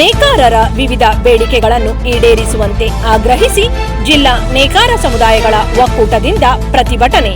ನೇಕಾರರ ವಿವಿಧ ಬೇಡಿಕೆಗಳನ್ನು ಈಡೇರಿಸುವಂತೆ ಆಗ್ರಹಿಸಿ ಜಿಲ್ಲಾ ನೇಕಾರ ಸಮುದಾಯಗಳ ಒಕ್ಕೂಟದಿಂದ ಪ್ರತಿಭಟನೆ.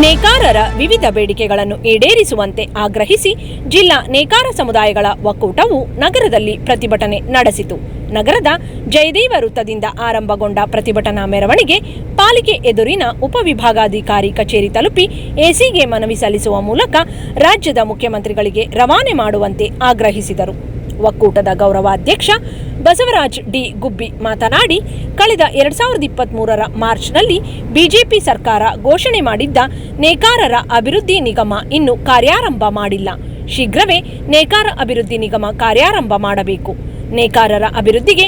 ನೇಕಾರರ ವಿವಿಧ ಬೇಡಿಕೆಗಳನ್ನು ಈಡೇರಿಸುವಂತೆ ಆಗ್ರಹಿಸಿ ಜಿಲ್ಲಾ ನೇಕಾರ ಸಮುದಾಯಗಳ ಒಕ್ಕೂಟವು ನಗರದಲ್ಲಿ ಪ್ರತಿಭಟನೆ ನಡೆಸಿತು. ನಗರದ ಜಯದೇವ ವೃತ್ತದಿಂದ ಆರಂಭಗೊಂಡ ಪ್ರತಿಭಟನಾ ಮೆರವಣಿಗೆ ಪಾಲಿಕೆ ಎದುರಿನ ಉಪವಿಭಾಗಾಧಿಕಾರಿ ಕಚೇರಿ ತಲುಪಿ ಎಸಿಗೆ ಮನವಿ ಸಲ್ಲಿಸುವ ಮೂಲಕ ರಾಜ್ಯದ ಮುಖ್ಯಮಂತ್ರಿಗಳಿಗೆ ರವಾನೆ ಮಾಡುವಂತೆ ಆಗ್ರಹಿಸಿದರು. ಒಕ್ಕೂಟದ ಗೌರವಾಧ್ಯಕ್ಷ ಬಸವರಾಜ್ ಡಿ ಗುಬ್ಬಿ ಮಾತನಾಡಿ, ಕಳೆದ ಎರಡ್ ಸಾವಿರದ ಇಪ್ಪತ್ತ್ ಮೂರರ ಮಾರ್ಚ್ನಲ್ಲಿ ಬಿಜೆಪಿ ಸರ್ಕಾರ ಘೋಷಣೆ ಮಾಡಿದ್ದ ನೇಕಾರರ ಅಭಿವೃದ್ಧಿ ನಿಗಮ ಇನ್ನು ಕಾರ್ಯಾರಂಭ ಮಾಡಿಲ್ಲ. ಶೀಘ್ರವೇ ನೇಕಾರ ಅಭಿವೃದ್ಧಿ ನಿಗಮ ಕಾರ್ಯಾರಂಭ ಮಾಡಬೇಕು. ನೇಕಾರರ ಅಭಿವೃದ್ಧಿಗೆ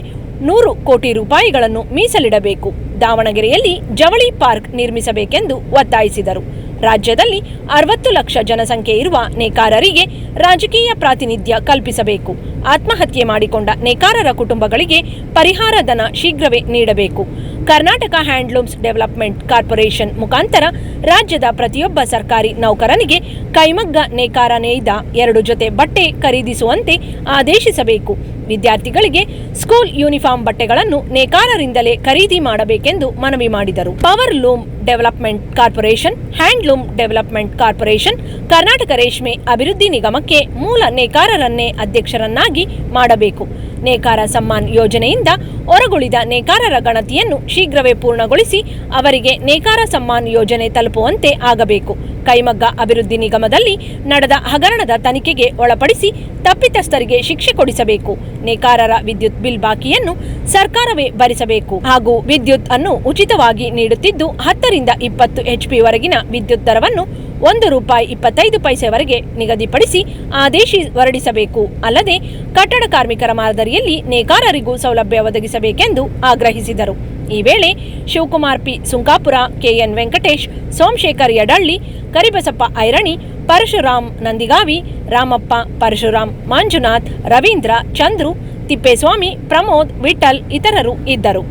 ನೂರು ಕೋಟಿ ರೂಪಾಯಿಗಳನ್ನು ಮೀಸಲಿಡಬೇಕು. ದಾವಣಗೆರೆಯಲ್ಲಿ ಜವಳಿ ಪಾರ್ಕ್ ನಿರ್ಮಿಸಬೇಕೆಂದು ಒತ್ತಾಯಿಸಿದರು. ರಾಜ್ಯದಲ್ಲಿ ಅರವತ್ತು ಲಕ್ಷ ಜನಸಂಖ್ಯೆ ಇರುವ ನೇಕಾರರಿಗೆ ರಾಜಕೀಯ ಪ್ರಾತಿನಿಧ್ಯ ಕಲ್ಪಿಸಬೇಕು. ಆತ್ಮಹತ್ಯೆ ಮಾಡಿಕೊಂಡ ನೇಕಾರರ ಕುಟುಂಬಗಳಿಗೆ ಪರಿಹಾರ ಧನ ಶೀಘ್ರವೇ ನೀಡಬೇಕು. ಕರ್ನಾಟಕ ಹ್ಯಾಂಡ್ಲೂಮ್ಸ್ ಡೆವಲಪ್ಮೆಂಟ್ ಕಾರ್ಪೊರೇಷನ್ ಮುಖಾಂತರ ರಾಜ್ಯದ ಪ್ರತಿಯೊಬ್ಬ ಸರ್ಕಾರಿ ನೌಕರನಿಗೆ ಕೈಮಗ್ಗ ನೇಕಾರ ನೇಯ್ದ ಎರಡು ಜೊತೆ ಬಟ್ಟೆ ಖರೀದಿಸುವಂತೆ ಆದೇಶಿಸಬೇಕು. ವಿದ್ಯಾರ್ಥಿಗಳಿಗೆ ಸ್ಕೂಲ್ ಯೂನಿಫಾರ್ಮ್ ಬಟ್ಟೆಗಳನ್ನು ನೇಕಾರರಿಂದಲೇ ಖರೀದಿ ಮಾಡಬೇಕೆಂದು ಮನವಿ ಮಾಡಿದರು. Power loom development corporation, handloom development corporation, Karnataka ರೇಷ್ಮೆ ಅಭಿವೃದ್ಧಿ ನಿಗಮಕ್ಕೆ ಮೂಲ ನೇಕಾರರನ್ನೇ ಅಧ್ಯಕ್ಷರನ್ನಾಗಿ ಮಾಡಬೇಕು. ನೇಕಾರ ಸಮ್ಮಾನ್ ಯೋಜನೆಯಿಂದ ಹೊರಗುಳಿದ ನೇಕಾರರ ಗಣತಿಯನ್ನು ಶೀಘ್ರವೇ ಪೂರ್ಣಗೊಳಿಸಿ ಅವರಿಗೆ ನೇಕಾರ ಸಮ್ಮಾನ್ ಯೋಜನೆ ತಲುಪುವಂತೆ ಆಗಬೇಕು. ಕೈಮಗ್ಗ ಅಭಿವೃದ್ಧಿ ನಿಗಮದಲ್ಲಿ ನಡೆದ ಹಗರಣದ ತನಿಖೆಗೆ ಒಳಪಡಿಸಿ ತಪ್ಪಿತಸ್ಥರಿಗೆ ಶಿಕ್ಷೆ ಕೊಡಿಸಬೇಕು. ನೇಕಾರರ ವಿದ್ಯುತ್ ಬಿಲ್ ಬಾಕಿಯನ್ನು ಸರ್ಕಾರವೇ ಭರಿಸಬೇಕು. ಹಾಗೂ ವಿದ್ಯುತ್ ಅನ್ನು ಉಚಿತವಾಗಿ ನೀಡುತ್ತಿದ್ದು ಹತ್ತರಿಂದ ಇಪ್ಪತ್ತು ವರೆಗಿನ ವಿದ್ಯುತ್ ದರವನ್ನು ಒಂದು ರೂಪಾಯಿ ಇಪ್ಪತ್ತೈದು ಪೈಸೆವರೆಗೆ ನಿಗದಿಪಡಿಸಿ ಆದೇಶಿ ಹೊರಡಿಸಬೇಕು. ಅಲ್ಲದೆ ಕಟ್ಟಡ ಕಾರ್ಮಿಕರ ಮಾದರಿಯಲ್ಲಿ ನೇಕಾರರಿಗೂ ಸೌಲಭ್ಯ ಒದಗಿಸಬೇಕೆಂದು ಆಗ್ರಹಿಸಿದರು. ಈ ವೇಳೆ Shivakumar P Sunkapura, K N Venkatesh, Somashekhar Yadalli, Karibasappa Airani, Parashuram Nandigavi, Ramappa, Parashuram Manjunath, Ravindra, Chandru, Thippeswamy, Pramod, Vittal ಇತರರು ಇದ್ದರು.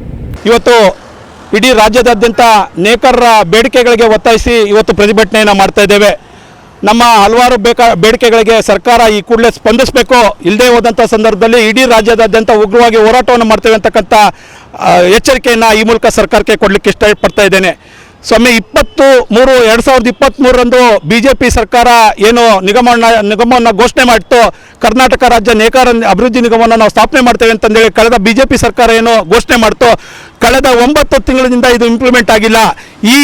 ಇವತ್ತು ಇಡೀ ರಾಜ್ಯದಾದ್ಯಂತ ನೇಕಾರರ ಬೇಡಿಕೆಗಳಿಗೆ ಒತ್ತಾಯಿಸಿ ಇವತ್ತು ಪ್ರತಿಭಟನೆಯನ್ನು ಮಾಡ್ತಾ ಇದ್ದೇವೆ. ನಮ್ಮ ಹಲವಾರು ಬೇಕಾ, ಬೇಡಿಕೆಗಳಿಗೆ ಸರ್ಕಾರ ಈ ಕೂಡಲೇ ಸ್ಪಂದಿಸಬೇಕು. ಇಲ್ಲದೇ ಹೋದಂಥ ಸಂದರ್ಭದಲ್ಲಿ ಇಡೀ ರಾಜ್ಯದಾದ್ಯಂತ ಉಗ್ರವಾಗಿ ಹೋರಾಟವನ್ನು ಮಾಡ್ತೇವೆ ಅಂತಕ್ಕಂಥ ಎಚ್ಚರಿಕೆಯನ್ನು ಈ ಮೂಲಕ ಸರ್ಕಾರಕ್ಕೆ ಕೊಡಲಿಕ್ಕೆ ಇಷ್ಟಪಡ್ತಾ ಇದ್ದೇನೆ. ಸ್ವಾಮಿ, ಇಪ್ಪತ್ತು ಮೂರು, ಎರಡು ಸಾವಿರದ ಇಪ್ಪತ್ತ್ಮೂರರಂದು ಬಿ ಜೆ ಪಿ ಸರ್ಕಾರ ಏನು ನಿಗಮವನ್ನು ನಿಗಮವನ್ನು ಘೋಷಣೆ ಮಾಡಿತ್ತು. ಕರ್ನಾಟಕ ರಾಜ್ಯ ನೇಕಾರ ಅಭಿವೃದ್ಧಿ ನಿಗಮವನ್ನು ನಾವು ಸ್ಥಾಪನೆ ಮಾಡ್ತೇವೆ ಅಂತಂದೇಳಿ ಕಳೆದ ಬಿ ಜೆ ಪಿ ಸರ್ಕಾರ ಏನು ಘೋಷಣೆ ಮಾಡ್ತು. ಕಳೆದ ಒಂಬತ್ತು ತಿಂಗಳಿಂದ ಇದು ಇಂಪ್ಲಿಮೆಂಟ್ ಆಗಿಲ್ಲ. ಈ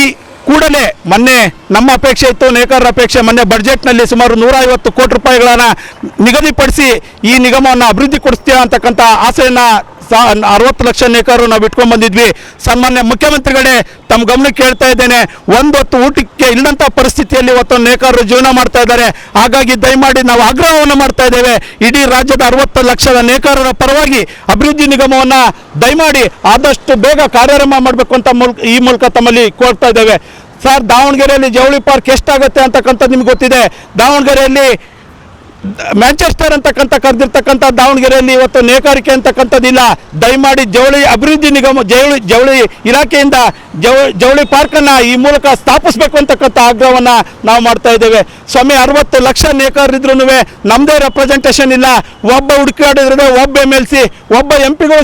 ಕೂಡಲೇ ಮೊನ್ನೆ ನಮ್ಮ ಅಪೇಕ್ಷೆ ಇತ್ತು, ನೇಕಾರರ ಅಪೇಕ್ಷೆ ಮೊನ್ನೆ ಬಜೆಟ್ನಲ್ಲಿ ಸುಮಾರು ನೂರ ಐವತ್ತು ಕೋಟಿ ರೂಪಾಯಿಗಳನ್ನು ನಿಗದಿಪಡಿಸಿ ಈ ನಿಗಮವನ್ನು ಅಭಿವೃದ್ಧಿ ಕೊಡಿಸ್ತೀರಾ ಅಂತಕ್ಕಂಥ ಆಸೆಯನ್ನು ಅರವತ್ತು ಲಕ್ಷ ನೇಕಾರರು ನಾವು ಇಟ್ಕೊಂಡು ಬಂದಿದ್ವಿ. ಸಾಮಾನ್ಯ ಮುಖ್ಯಮಂತ್ರಿಗಳೇ ತಮ್ಮ ಗಮನಕ್ಕೆ ಹೇಳ್ತಾ ಇದ್ದೇನೆ. ಒಂದೊತ್ತು ಊಟಕ್ಕೆ ಇಲ್ಲದಂಥ ಪರಿಸ್ಥಿತಿಯಲ್ಲಿ ಇವತ್ತು ನೇಕಾರರು ಜೀವನ ಮಾಡ್ತಾ ಇದ್ದಾರೆ. ಹಾಗಾಗಿ ದಯಮಾಡಿ ನಾವು ಆಗ್ರಹವನ್ನು ಮಾಡ್ತಾ ಇದ್ದೇವೆ. ಇಡೀ ರಾಜ್ಯದ ಅರವತ್ತು ಲಕ್ಷದ ನೇಕಾರರ ಪರವಾಗಿ ಅಭಿವೃದ್ಧಿ ನಿಗಮವನ್ನು ದಯಮಾಡಿ ಆದಷ್ಟು ಬೇಗ ಕಾರ್ಯಾರಂಭ ಮಾಡಬೇಕು ಅಂತ ಮೂಲಕ ಈ ಮೂಲಕ ತಮ್ಮಲ್ಲಿ ಕೋರ್ತಾ ಇದ್ದೇವೆ. ಸರ್, ದಾವಣಗೆರೆಯಲ್ಲಿ ಜವಳಿ ಪಾರ್ಕ್ ಎಷ್ಟಾಗುತ್ತೆ ಅಂತಕ್ಕಂಥದ್ದು ನಿಮ್ಗೆ ಗೊತ್ತಿದೆ. ದಾವಣಗೆರೆಯಲ್ಲಿ ಮ್ಯಾಂಚೆಸ್ಟರ್ ಅಂತಕ್ಕಂಥ ಕರೆದಿರ್ತಕ್ಕಂಥ ದಾವಣಗೆರೆಯಲ್ಲಿ ಇವತ್ತು ನೇಕಾರಿಕೆ ಅಂತಕ್ಕಂಥದ್ದಿಲ್ಲ. ದಯಮಾಡಿ ಜವಳಿ ಅಭಿವೃದ್ಧಿ ನಿಗಮ, ಜವಳಿ ಜವಳಿ ಇಲಾಖೆಯಿಂದ ಜವ, ಜವಳಿ ಪಾರ್ಕನ್ನು ಈ ಮೂಲಕ ಸ್ಥಾಪಿಸಬೇಕು ಅಂತಕ್ಕಂಥ ಆಗ್ರಹವನ್ನು ನಾವು ಮಾಡ್ತಾ ಇದ್ದೇವೆ. ಸ್ವಾಮಿ, ಅರವತ್ತು ಲಕ್ಷ ನೇಕಾರರಿದ್ರೂ ನಮ್ಮದೇ ರೆಪ್ರೆಸೆಂಟೇಷನ್ ಇಲ್ಲ. ಒಬ್ಬ ಹುಡುಕಾಡಿದ್ರೆ ಒಬ್ಬ ಎಂ ಎಲ್ ಸಿ ಒಬ್ಬ ಎಂ ಪಿಗಳು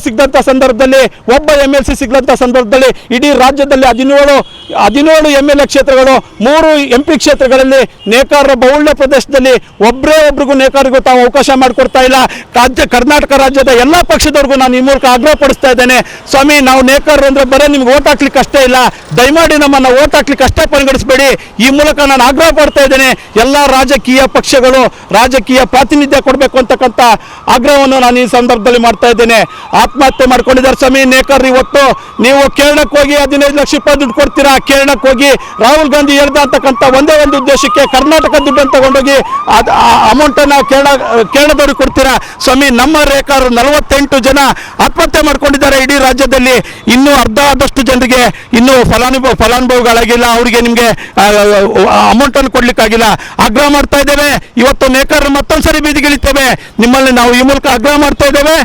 ಸಂದರ್ಭದಲ್ಲಿ, ಒಬ್ಬ ಎಂ ಎಲ್ ಸಿ ಸಿಗದಂಥ ಸಂದರ್ಭದಲ್ಲಿ ಇಡೀ ರಾಜ್ಯದಲ್ಲಿ ಹದಿನೇಳು ಹದಿನೇಳು ಎಂ ಎಲ್ ಎ ಕ್ಷೇತ್ರಗಳು, ಮೂರು ಎಂ ಪಿ ಕ್ಷೇತ್ರಗಳಲ್ಲಿ ನೇಕಾರರ ಬಹುಳ್ಯ ಪ್ರದೇಶದಲ್ಲಿ ಒಬ್ಬರೇ ಒಬ್ರಿಗೂ ನೇಕಾರಿಗೂ ತಾವು ಅವಕಾಶ ಮಾಡಿಕೊಡ್ತಾ ಇಲ್ಲ. ರಾಜ್ಯ, ಕರ್ನಾಟಕ ರಾಜ್ಯದ ಎಲ್ಲ ಪಕ್ಷದವ್ರಿಗೂ ನಾನು ಈ ಮೂಲಕ ಆಗ್ರಹ ಪಡಿಸ್ತಾ ಇದ್ದೇನೆ. ಸ್ವಾಮಿ, ನಾವು ನೇಕಾರರು ಅಂದರೆ ಬರೀ ನಿಮ್ಗೆ ಓಟ್ ಹಾಕ್ಲಿಕ್ಕೆ ಅಷ್ಟೇ ಇಲ್ಲ. ದಯಮಾಡಿ ನಮ್ಮನ್ನು ಓಟ್ ಹಾಕ್ಲಿಕ್ಕೆ ಅಷ್ಟೇ ಪರಿಗಣಿಸಬೇಡಿ. ಈ ಮೂಲಕ ನಾನು ಆಗ್ರಹ ಪಡ್ತಾ ಇದ್ದೇನೆ. ಎಲ್ಲ ರಾಜಕೀಯ ಪಕ್ಷಗಳು, ರಾಜಕೀಯ ಪ್ರಾತಿನಿಧ್ಯ ಕೊಡಬೇಕು ಅಂತಕ್ಕಂಥ ಆಗ್ರಹವನ್ನು ನಾನು ಈ ಸಂದರ್ಭದಲ್ಲಿ ಮಾಡ್ತಾ ಇದ್ದೇನೆ. ಆತ್ಮಹತ್ಯೆ ಮಾಡ್ಕೊಂಡಿದ್ದಾರೆ ಸ್ವಾಮಿ, ನೇಕಾರರು ಇವತ್ತು. ನೀವು ಕೇರಳಕ್ಕೆ ಹೋಗಿ ಹದಿನೈದು ಲಕ್ಷ ರೂಪಾಯಿ ದುಡ್ಡು ಕೊಡ್ತೀರಾ? ಕೇರಳಕ್ಕೆ ಹೋಗಿ ರಾಹುಲ್ ಗಾಂಧಿ ಹೇಳ್ದ ಒಂದೇ ಒಂದು ಉದ್ದೇಶಕ್ಕೆ ಕರ್ನಾಟಕ ದುಡ್ಡನ್ನು ತಗೊಂಡೋಗಿ ಅದು ಆ ನಾವು ಕೇರಳ ಕೇರಳದವ್ರಿಗೆ ಕೊಡ್ತೀರಾ? ಸ್ವಾಮಿ, ನಮ್ಮ ರೇಖಾರು ನಲವತ್ತೆಂಟು ಜನ ಆತ್ಮಹತ್ಯೆ ಮಾಡ್ಕೊಂಡಿದ್ದಾರೆ ಇಡೀ ರಾಜ್ಯದಲ್ಲಿ. ಇನ್ನೂ ಅರ್ಧ ಆದಷ್ಟು ಜನರಿಗೆ ಇನ್ನೂ ಫಲಾನುಭವ ಫಲಾನುಭವಿಗಳಾಗಿಲ್ಲ. ಅವರಿಗೆ ನಿಮಗೆ ಅಮೌಂಟನ್ನು ಕೊಡ್ಲಿಕ್ಕಾಗಿಲ್ಲ. ಆಗ್ರಹ ಮಾಡ್ತಾ ಇದ್ದೇವೆ. ಇವತ್ತು ನೇಕಾರರು ಮತ್ತೊಂದ್ಸರಿ ಬೀದಿಗಿಳಿತೇವೆ. ನಿಮ್ಮಲ್ಲಿ ನಾವು ಈ ಮೂಲಕ ಆಗ್ರಹ ಮಾಡ್ತಾ ಇದ್ದೇವೆ.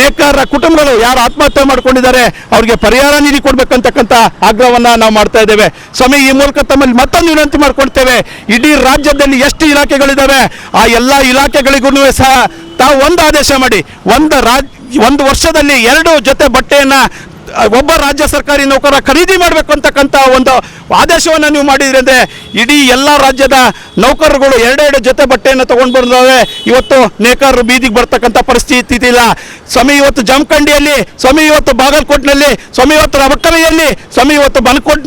ನೇಕಾರರ ಕುಟುಂಬಗಳು ಯಾರು ಆತ್ಮಹತ್ಯೆ ಮಾಡ್ಕೊಂಡಿದ್ದಾರೆ, ಅವರಿಗೆ ಪರಿಹಾರ ನಿಧಿ ಕೊಡ್ಬೇಕಂತಕ್ಕಂಥ ಆಗ್ರಹವನ್ನ ನಾವು ಮಾಡ್ತಾ ಇದ್ದೇವೆ. ಸ್ವಾಮಿ, ಈ ಮೂಲಕ ತಮ್ಮಲ್ಲಿ ಮತ್ತೊಂದು ವಿನಂತಿ ಮಾಡ್ಕೊಳ್ತೇವೆ. ಇಡೀ ರಾಜ್ಯದಲ್ಲಿ ಎಷ್ಟು ಇಲಾಖೆಗಳಿದ್ದಾವೆ ಆ ಎಲ್ಲ ಇಲಾಖೆಗಳಿಗೂ ಸಹ ತಾವು ಒಂದು ಆದೇಶ ಮಾಡಿ. ಒಂದು ರಾಜ್, ಒಂದು ವರ್ಷದಲ್ಲಿ ಎರಡು ಜೊತೆ ಬಟ್ಟೆಯನ್ನು, ಒಬ್ಬ ರಾಜ್ಯ ಸರ್ಕಾರಿ ನೌಕರ ಖರೀದಿ ಮಾಡಬೇಕು ಅಂತಕ್ಕಂಥ ಒಂದು ಆದೇಶವನ್ನು ನೀವು ಮಾಡಿದ್ರಿ ಅಂದರೆ ಇಡೀ ಎಲ್ಲ ರಾಜ್ಯದ ನೌಕರರುಗಳು ಎರಡೆರಡು ಜೊತೆ ಬಟ್ಟೆಯನ್ನು ತಗೊಂಡು ಬಂದವೆ ಇವತ್ತು ನೇಕಾರರು ಬೀದಿಗೆ ಬರ್ತಕ್ಕಂಥ ಪರಿಸ್ಥಿತಿ ಇಲ್ಲ ಸ್ವಾಮಿ ಇವತ್ತು ಜಮಖಂಡಿಯಲ್ಲಿ, ಸ್ವಾಮಿ ಇವತ್ತು ಬಾಗಲಕೋಟ್ನಲ್ಲಿ, ಸ್ವಾಮಿ ಇವತ್ತು ರಬಕ್ಕರೆಯಲ್ಲಿ ಸ್ವಾಮಿ ಇವತ್ತು ಬನಕೋಟ್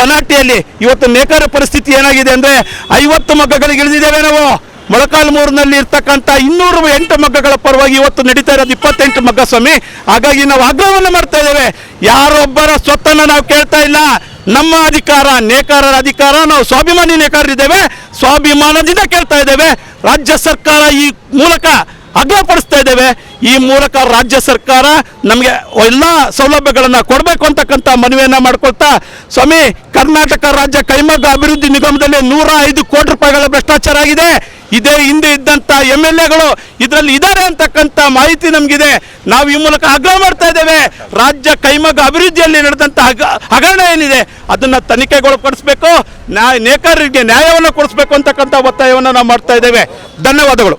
ಬನಾಟಿಯಲ್ಲಿ ಇವತ್ತು ನೇಕಾರ ಪರಿಸ್ಥಿತಿ ಏನಾಗಿದೆ ಅಂದರೆ ಐವತ್ತು ಮಗ್ಗಗಳಿಗೆ ಇಳಿದಿದ್ದೇವೆ ನಾವು. ಮೊಳಕಾಲ್ಮೂರಿನಲ್ಲಿ ಇರ್ತಕ್ಕಂಥ ಇನ್ನೂರು ಎಂಟು ಮಗ್ಗಗಳ ಪರವಾಗಿ ಇವತ್ತು ನಡೀತಾ ಇರೋದು ಇಪ್ಪತ್ತೆಂಟು ಮಗ್ಗ ಸ್ವಾಮಿ. ಹಾಗಾಗಿ ನಾವು ಆಗ್ರಹವನ್ನು ಮಾಡ್ತಾ ಇದ್ದೇವೆ. ಯಾರೊಬ್ಬರ ಸ್ವತ್ತನ್ನು ನಾವು ಕೇಳ್ತಾ ಇಲ್ಲ. ನಮ್ಮ ಅಧಿಕಾರ, ನೇಕಾರರ ಅಧಿಕಾರ, ನಾವು ಸ್ವಾಭಿಮಾನಿ ನೇಕಾರರಿದ್ದೇವೆ. ಸ್ವಾಭಿಮಾನದಿಂದ ಕೇಳ್ತಾ ಇದ್ದೇವೆ. ರಾಜ್ಯ ಸರ್ಕಾರ ಈ ಮೂಲಕ ಅಗ್ರಪಡಿಸ್ತಾ ಇದ್ದೇವೆ. ಈ ಮೂಲಕ ರಾಜ್ಯ ಸರ್ಕಾರ ನಮಗೆ ಎಲ್ಲ ಸೌಲಭ್ಯಗಳನ್ನು ಕೊಡಬೇಕು ಅಂತಕ್ಕಂಥ ಮನವಿಯನ್ನು ಮಾಡ್ಕೊಳ್ತಾ, ಸ್ವಾಮಿ, ಕರ್ನಾಟಕ ರಾಜ್ಯ ಕೈಮಗ್ಗ ಅಭಿವೃದ್ಧಿ ನಿಗಮದಲ್ಲಿ ನೂರ ಐದು ಕೋಟಿ ರೂಪಾಯಿಗಳ ಭ್ರಷ್ಟಾಚಾರ ಆಗಿದೆ. ಇದೇ ಹಿಂದೆ ಇದ್ದಂಥ ಎಂ ಎಲ್ ಎಗಳು ಇದರಲ್ಲಿ ಇದ್ದಾರೆ ಅಂತಕ್ಕಂಥ ಮಾಹಿತಿ ನಮಗಿದೆ. ನಾವು ಈ ಮೂಲಕ ಆಗ್ರಹ ಮಾಡ್ತಾ ಇದ್ದೇವೆ. ರಾಜ್ಯ ಕೈಮಗ್ಗ ಅಭಿವೃದ್ಧಿಯಲ್ಲಿ ನಡೆದಂಥ ಹಗ, ಹಗರಣ ಏನಿದೆ ಅದನ್ನು ತನಿಖೆಗೊಳಪಡಿಸಬೇಕು ನ್ಯಾಯ ನೇಕಾರರಿಗೆ ನ್ಯಾಯವನ್ನು ಕೊಡಿಸ್ಬೇಕು ಅಂತಕ್ಕಂಥ ಒತ್ತಾಯವನ್ನು ನಾವು ಮಾಡ್ತಾ ಇದ್ದೇವೆ. ಧನ್ಯವಾದಗಳು.